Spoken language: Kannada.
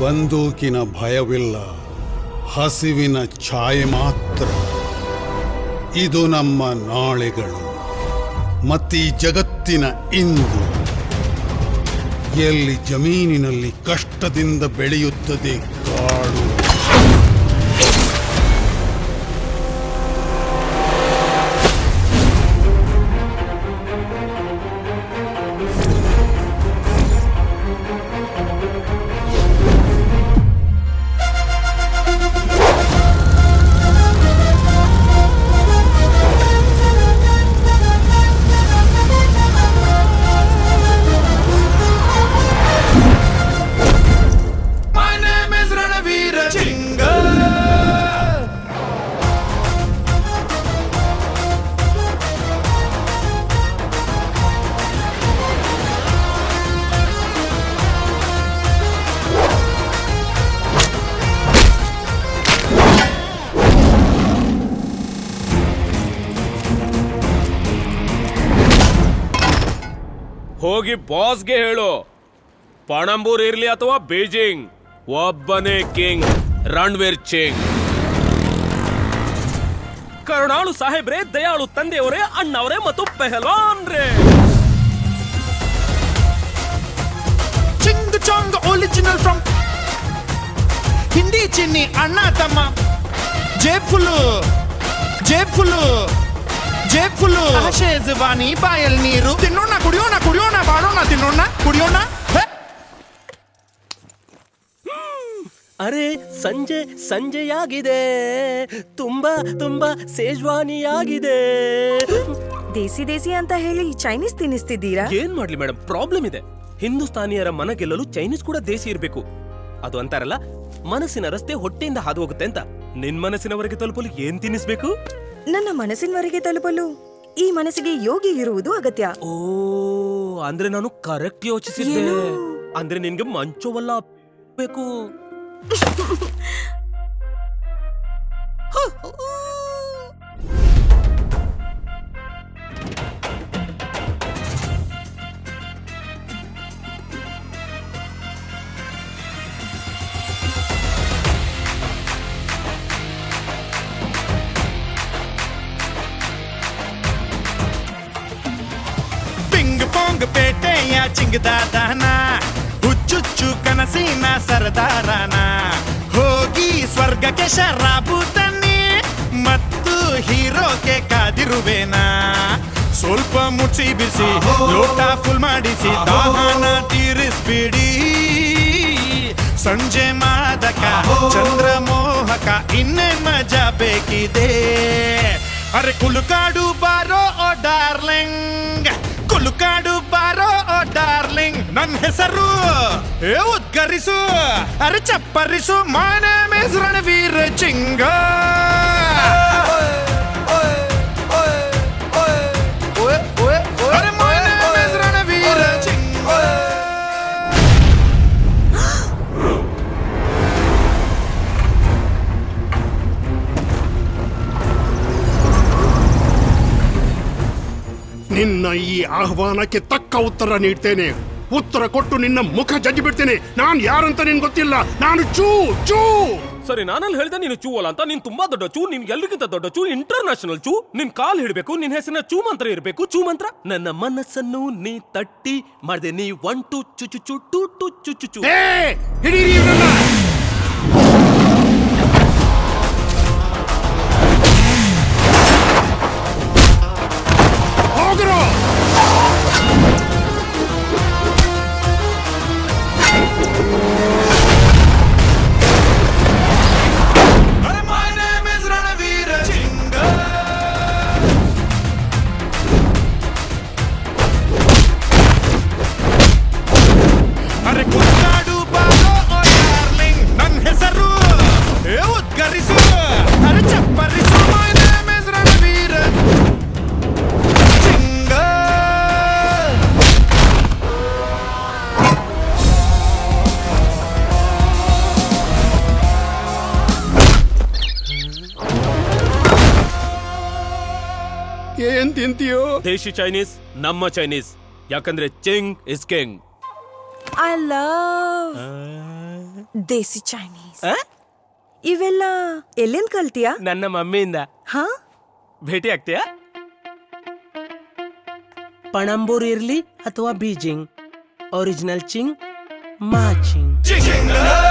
ಬಂದೂಕಿನ ಭಯವಿಲ್ಲ, ಹಸಿವಿನ ಛಾಯೆ ಮಾತ್ರ. ಇದು ನಮ್ಮ ನಾಳೆಗಳು, ಮತ್ತೀ ಜಗತ್ತಿನ ಇಂದು. ಎಲ್ಲಿ ಜಮೀನಿನಲ್ಲಿ ಕಷ್ಟದಿಂದ ಬೆಳೆಯುತ್ತದೆ ಕಾಡು. ಹೋಗಿ ಬಾಸ್ಗೆ ಹೇಳು. ಪಣಂಬೂರ್ ಇರ್ಲಿ ಅಥವಾ ಬೀಜಿಂಗ್, ಒಬ್ಬನೇ ಕಿಂಗ್, ರಣವೀರ್ ಸಿಂಗ್ ಕರುಣಾಳು ಸಾಹೇಬ್ರೆ, ದಯಾಳು ತಂದೆಯವರೇ, ಅಣ್ಣವರೇ ಮತ್ತು ಪೆಹಲ್ವಾನ್ ರೇ Ching Chang original from Hindi ಚಿನ್ನಿ ಅಣ್ಣ ತಮ್ಮ. ಜೇಫುಲ್ ಜೇಫುಲ್ ಜೇಬ್ ಫುಲ್ಲು. ಶೇಜವಾನಿ ಬಾಯಲ್ ನೀರು. ತಿನ್ನೋಣ ಕುಡಿಯೋಣ ಕುಡಿಯೋಣ ಬಾಡೋಣ ತಿನ್ನೋಣ ಕುಡಿಯೋಣ! ಅರೆ ಸಂಜೆ ಸಂಜೆಯಾಗಿದೆ. ತುಂಬಾ ತುಂಬಾ ಸೇಜ್ವಾನಿಯಾಗಿದೆ. ದೇಸಿ ದೇಸಿ ಅಂತ ಹೇಳಿ ಚೈನೀಸ್ ತಿನ್ನಿಸ್ತಿದ್ದೀರಾ? ಏನ್ ಮಾಡ್ಲಿ ಮೇಡಮ್ ಪ್ರಾಬ್ಲಮ್ ಇದೆ. ಹಿಂದೂಸ್ತಾನಿಯರ ಮನ ಗೆಲ್ಲಲು ಚೈನೀಸ್ ಕೂಡ ದೇಸಿ ಇರಬೇಕು. ಅದು ಅಂತಾರಲ್ಲ ಮನಸ್ಸಿನ ರಸ್ತೆ ಹೊಟ್ಟೆಯಿಂದ ಹಾದು ಹೋಗುತ್ತೆ ಅಂತ. ನಿನ್ ಮನಸ್ಸಿನವರೆಗೆ ತಲುಪಲು ಏನ್ ತಿನ್ನಿಸ್ಬೇಕು? ನನ್ನ ಮನಸ್ಸಿನವರೆಗೆ ತಲುಪಲು. ಈ ಮನಸ್ಸಿಗೆ ಯೋಗಿ ಇರುವುದು ಅಗತ್ಯ. ಓ ಅಂದ್ರೆ ನಾನು ಕರೆಕ್ಟ್ ಯೋಚಿಸಿದ್ದೆ. ಏನು? ಅಂದ್ರೆ ನಿನ್ಗೆ ಮಂಚವಲ್ಲ ಬೇಕು. ಪೇಟೆಯ ಚಿಂಗದಾದನ, ಹುಚ್ಚುಚ್ಚು ಕನಸಿನ ಸರದಾರನ. ಹೋಗಿ ಸ್ವರ್ಗಕ್ಕೆ ಶರಾಬು ತನ್ನಿ, ಮತ್ತು ಹೀರೋಗೆ ಕಾದಿರುವೆನಾ. ಸ್ವಲ್ಪ ಮುಚ್ಚಿ ಬಿಸಿ, ಲೋಟ ಫುಲ್ ಮಾಡಿಸಿ, ದಾಹನ ತೀರಿಸ್ಬಿಡಿ. ಸಂಜೆ ಮಾದಕ, ಚಂದ್ರಮೋಹಕ, ಇನ್ನೇ ಮಜಾ ಬೇಕಿದೆ. ಅರೆ ಕುಲುಕಾಡು ಬಾರೋ ಡಾರ್ಲಿಂಗ್. ಕುಲುಕಾಡು ಬಾರೋ ಡಾರ್ಲಿಂಗ್. ನನ್ನ ಹೆಸರು ಉದ್ಗರಿಸು ಅರೆ ಚಪ್ಪರಿಸು ಮಾನ ಮೇಸ್ ರಣವೀರ್ ಚಿಂಗ. ನಿನ್ನ ಈ ಆಹ್ವಾನಕ್ಕೆ ತಕ್ಕ ಉತ್ತರ ನೀಡ್ತೇನೆ. ಉತ್ತರ ಕೊಟ್ಟು ನಿನ್ನ ಮುಖ ಜಜ್ಜಿ ಬಿಡ್ತೇನೆ ನಾನ್ ಯಾರಂತ ನಿನ್ ಗೊತ್ತಿಲ್ಲ. ನಾನು ಚೂ ಚೂ. ಸರಿ ನಾನಲ್ಲಿ ಹೇಳಿದೆ ನೀನು ಚೂ ಅಲ್ಲ ಅಂತ. ನೀನ್ ತುಂಬಾ ದೊಡ್ಡ ಚೂ ನಿನ್ ಎಲ್ಲಿಗಿಂತ ದೊಡ್ಡ ಚೂ ಇಂಟರ್ನ್ಯಾಷನಲ್ ಚೂ. ನಿನ್ ಕಾಲ್ ಹಿಡಬೇಕು ನಿನ್ ಹೆಸರಿನ ಚೂ ಮಂತ್ರ ಇರಬೇಕು. ಚೂ ಮಂತ್ರ? ನನ್ನ ಮನಸ್ಸನ್ನು ನೀ ತಟ್ಟಿ ಮಾಡಿದೆ. ನೀ ಒನ್ ಟು ಚು ಚು ಟು ಟು ಚು ಚು ಹಿಡೀರಿ ಇವ್ರನ್ನ. ಏನ್ ತಿಂತೀಯೋ? ದೇಶಿ ಚೈನೀಸ್ ನಮ್ಮ ಚೈನೀಸ್. ಯಾಕಂದ್ರೆ Ching is king. I love desi Chinese. ಇವೆಲ್ಲ ಎಲ್ಲಿಂದ ಕಲ್ತಿಯಾ? ನನ್ನ ಮಮ್ಮಿಯಿಂದ. ಹಾ? ಭೇಟಿ ಆಗ್ತೀಯಾ? ಪಣಂಬೂರ್ ಇರ್ಲಿ ಅಥವಾ ಬೀಜಿಂಗ್. ಒರಿಜಿನಲ್ ಚಿಂಗ್ ಮಾ ಮಾಚಿಂಗ್